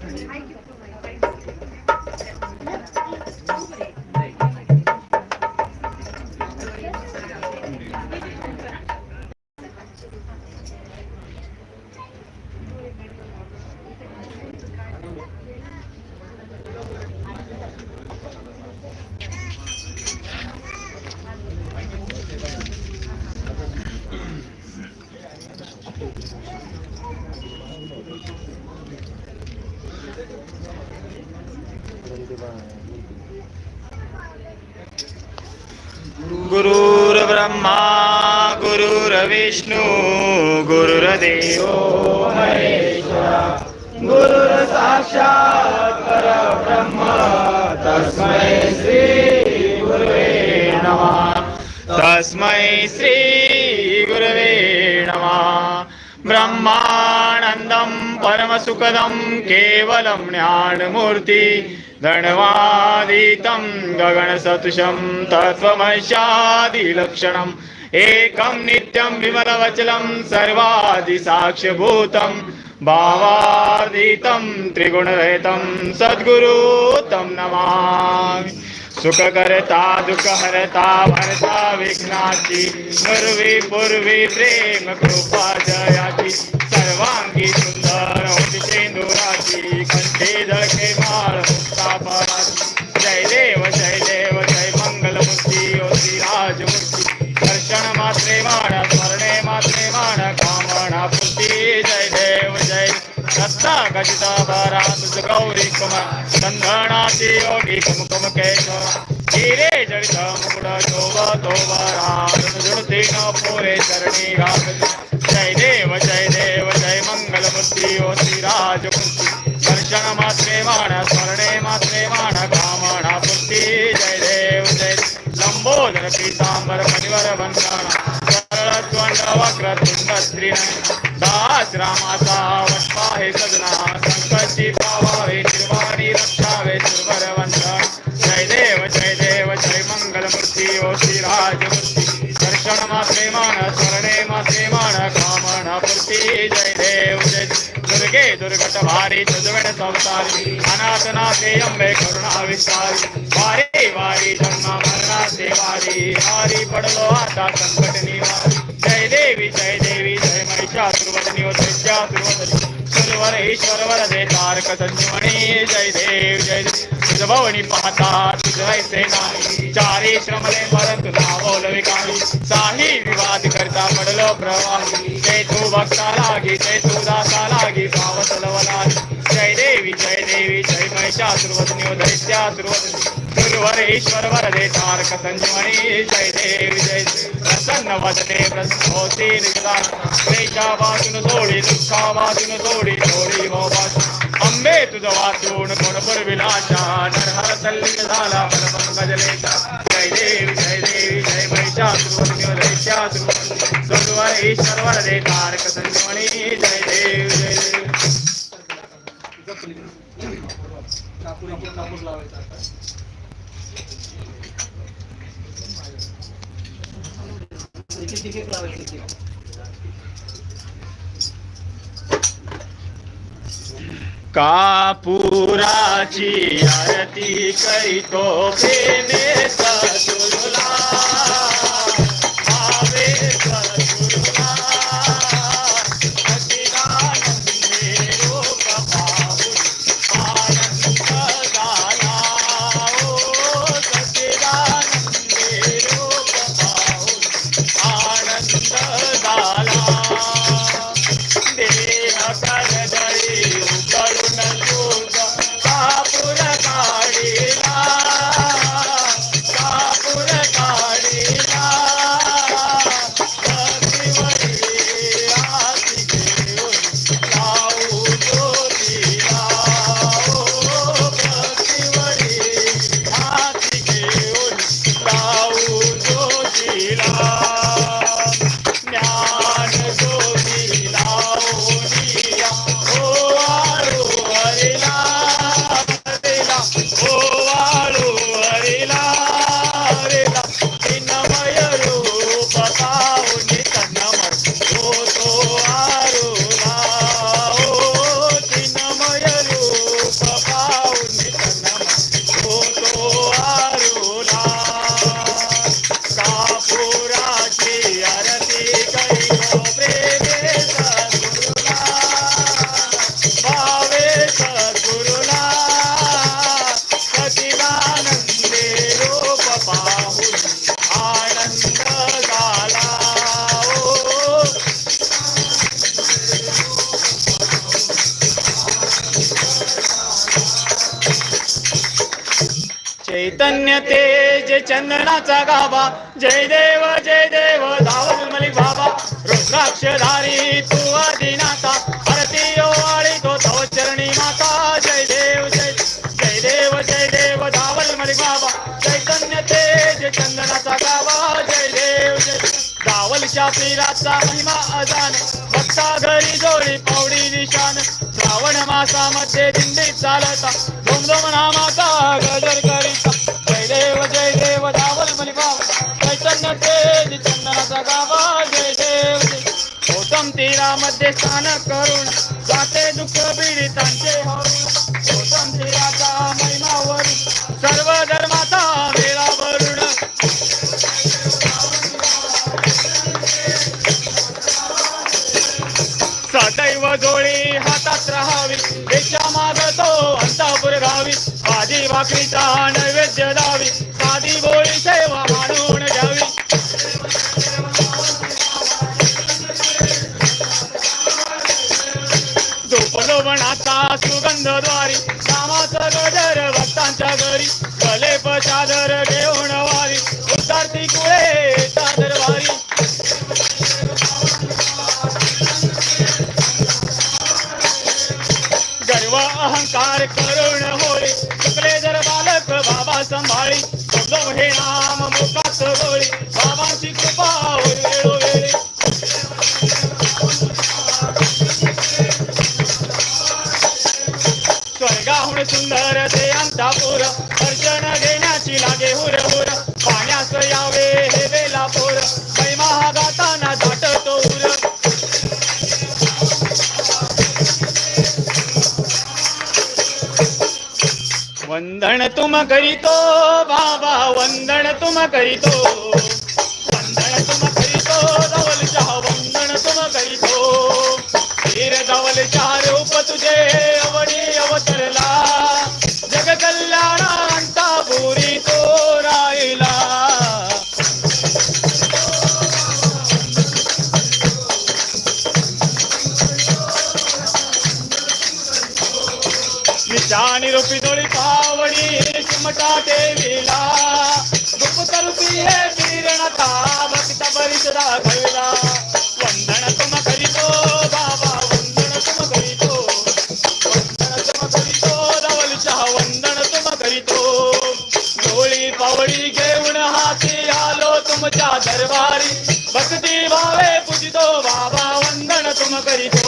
Thank. Vishnu गुरुर्देव महेश्वरा. गुरुर साक्षात परब्रह्म तस्मै श्री गुरुवे नमः. तस्मै श्री गुरवे नमः. ब्रह्मानन्दं परमसुखदं केवलं ज्ञानमूर्ति धनवादितं गगनसदृशं तत्त्वमशादिलक्षणम्. एकं नित्यं विमलवचलं सर्वादिसाक्ष्यभूतं भावादितं त्रिगुणरहितं सद्गुरु तं नमामि। सुखकर्ता दुःखहर्ता भरता विघ्नाची पूर्वी पूर्वी प्रेम कृपा जया दत्ता गजिता बारा तुझ गौरी कुमार चंदनाची योगी कुमकुम केशव हिरे जडित मुकुट शोभा तो बारा जुडती न पूरे चरणी घात जय देव जय देव जय मंगलमूर्ती ओ श्री राजमूर्ती दर्शन मात्रे माण स्मरणे मात्रे माण कामना पूर्ती जय देव जय लंबोदर पीतांबर परिवर वंदना। सरळ वक्र तुंड स्त्री दास रामाचा वटपा हे सजना. संकटची पावावे निर्वाणी रक्षावे सुरवर जय देव जय देव जय मंगलमूर्ती ओ श्री राजमूर्ती. दर्शन मात्रे मान स्मरणे मात्रे मान कामना पूर्ती. जय देव जय दुर्गे दुर्गट भारी तुझवण संसारी. अनाथ नाथे अंबे करुणा विस्तारी. वारी वारी जन्म मरणा वारी. वारी पडलो आता संकट निवारी. जय देवी जय देवी जय महिषासुरवदनी ओ दैत्यासुरवदनी सुरवर ईश्वर वरदे तारक संजीवनी जय देव जय देव तुझ भवनी पाहता तुझ ऐसे नाही चारी श्रमले परंतु नावोल विकारी साही विवाद करता पडलो प्रवाही। जय तू भक्ता लागी जय तू दासा लागी पावत लवलागी जय देवी जय देवी जय महिषासुरवदनी ओ गुरुवर ईश्वर वरदे तारक संजीवनी जय देव जय प्रसन्न वदने प्रसन्न होती निगला क्लेशा वाचून सोडी दुःखा वाचून सोडी सोडी मोबाच अंबे तुझं वाचून कोण पुरविलाशा नरहर तल्लीन झाला परमंगजलेचा जय देव जय देव जय महिषा सुरवणी दैत्या सुरवणी गुरुवर ईश्वर वरदे तारक संजीवनी जय देव जय देव कापूर कापूर लावायचा कापुराची आरती करीतो प्रेमे ससुरला भावे রাম चैतन्य तेज चंदनाचा गावा जय देव जय देव धावल मलिक बाबा. रुद्राक्षधारी तू आदिनाथा. भारतीय ओवाळी तो तव चरणी माता. जय देव जय जय देव जय देव धावल मलिक बाबा. चैतन्य तेज चंदनाचा गावा जय देव जय धावल शापिराचा महिमा अजान. चालता घरी जोडी पावडी निशान श्रावण मासामध्ये दिंडी चालता. धोम धोम नामाचा गजर करीता. जय देव जय देव धावल मनी बाबा. चैतन्य तेज चंदनाचा गावा जय देव गौतम तीरामध्ये स्नान करून जाते दुःख पीडितांचे हरून भाकरीचा नैवेद्य दावी साधी बोळी सेवा मानून घ्यावी. धूपलोभणाचा सुगंध द्वारी कामाचा गजर भक्तांच्या घरी. गले चादर घेऊन वारी उतारती कुळे संभाळी. शब्दो हे नाम मोका सरोळी बाबांची कृपा वेळोवेळी. स्वर्गाहून सुंदर ते अंतापूर. दर्शन घेण्याची लागे हुर हुर पाण्यास यावे हे वेला पोर गाताना वंदन तुम करीतो बाबा वंदन तुम करीतो। देवीला गुप्त रूपी हे वीरनाथा भक्त बरीच दाखविला वंदन तुम करीतो बाबा वंदन तुम करीतो वंदन तुम करीतो धवलशाह वंदन तुम करीतो डोळी पावडी घेऊन हाती आलो तुमच्या दरबारी भक्ती भावे पूजितो बाबा वंदन तुम करीतो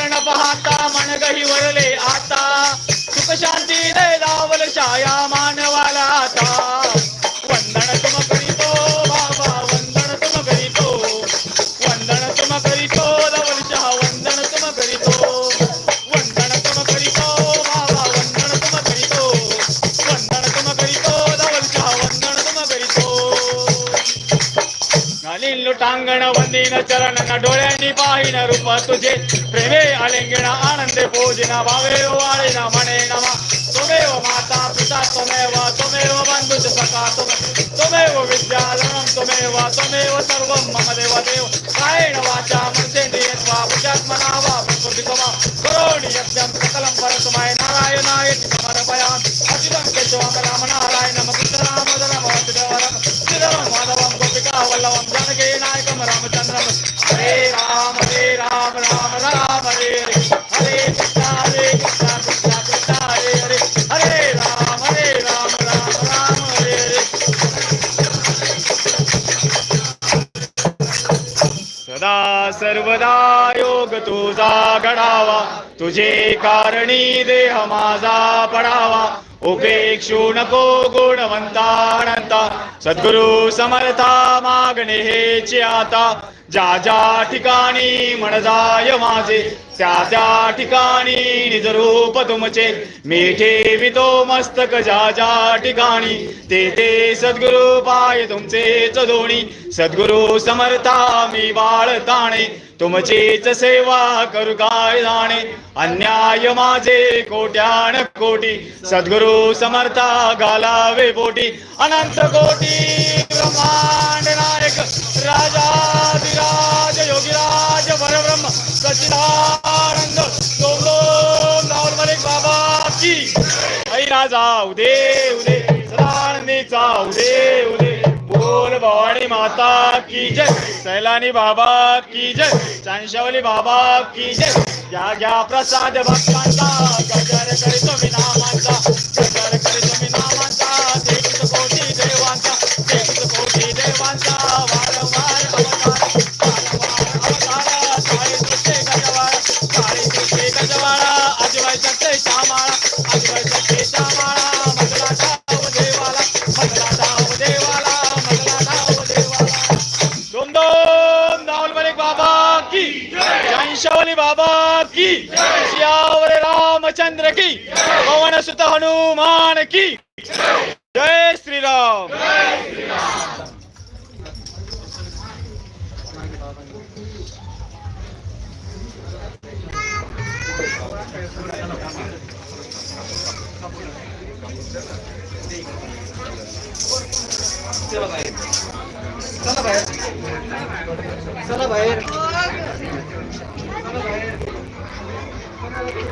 पाहता मन गही वरले आता. सुख शांती दे रावल छाया मानवाला आता. लुटांगण वंदीन चरण न डोळ्यांनी पाहिन रूप तुझे प्रेमे आलिंगण आनंदे पूजिना भावे वाळे न म्हणे नमा त्वमेव माता पिता त्वमेव त्वमेव बंधुच सखा त्वमेव त्वमेव विद्याधनं त्वमेव त्वमेव सर्वं मम देव देव कायेन वाचा मनसेन्द्रियत्वा बुद्ध्यात्मना वा प्रकृतितमा करोणि यज्ञं सकलं परस्मै नारायणाय समर्पयामि अच्युतं केशवं सर्वदा योग तुझा घडावा. तुझे कारणी देह माझा पडावा. उपेक्षु नको गुणवंतानंता सद्गुरु समर्था मागणे हे आता ज्या ज्या ठिकाणी मन जाय माझे त्या त्या ठिकाणी निज रूप तुमचे। मी ठेवितो मस्तक ज्या ज्या ठिकाणी ते ते सद्गुरु पाय च दोणी सद्गुरु समर्था मी बाळताणे तुमचीच सेवा करू काय जाणे? अन्याय माझे कोट्यान कोटी सद्गुरु समर्था घालावे बोटी अनंत कोटी ब्रह्मांड नायक राजाधिराज योगीराज परब्रह्म सचिदानंद सोम राहुल मलिक बाबा की आई राजा उदे. उदे सदानंदीचा उदे उदे. बोल भवानी माता की जय। सैलानी बाबा की जय। चांशवली बाबा की जय। घ्या घ्या प्रसाद भक्तांचा गजर करीतो विना रामचंद्र की। पवन सुत हनुमान की। जय श्रीराम। Hey!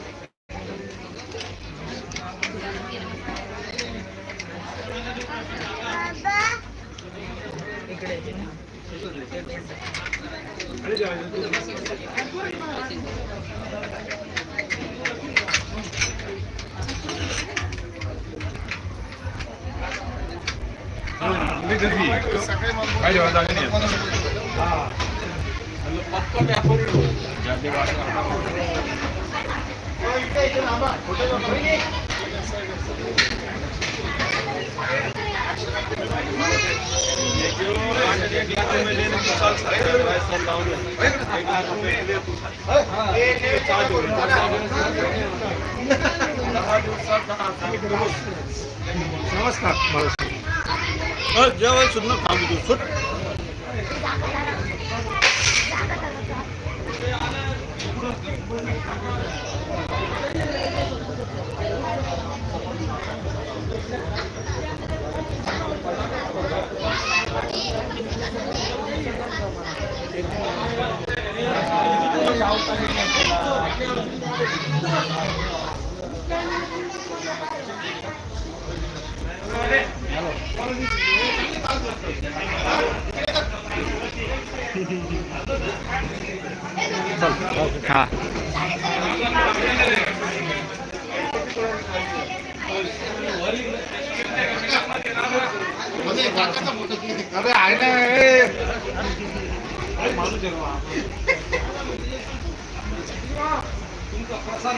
झालं नाही नमस्कार जेवण सुद्धा थांबतो सुट हा अरे आहे ना प्रसाद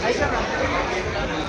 还是吧。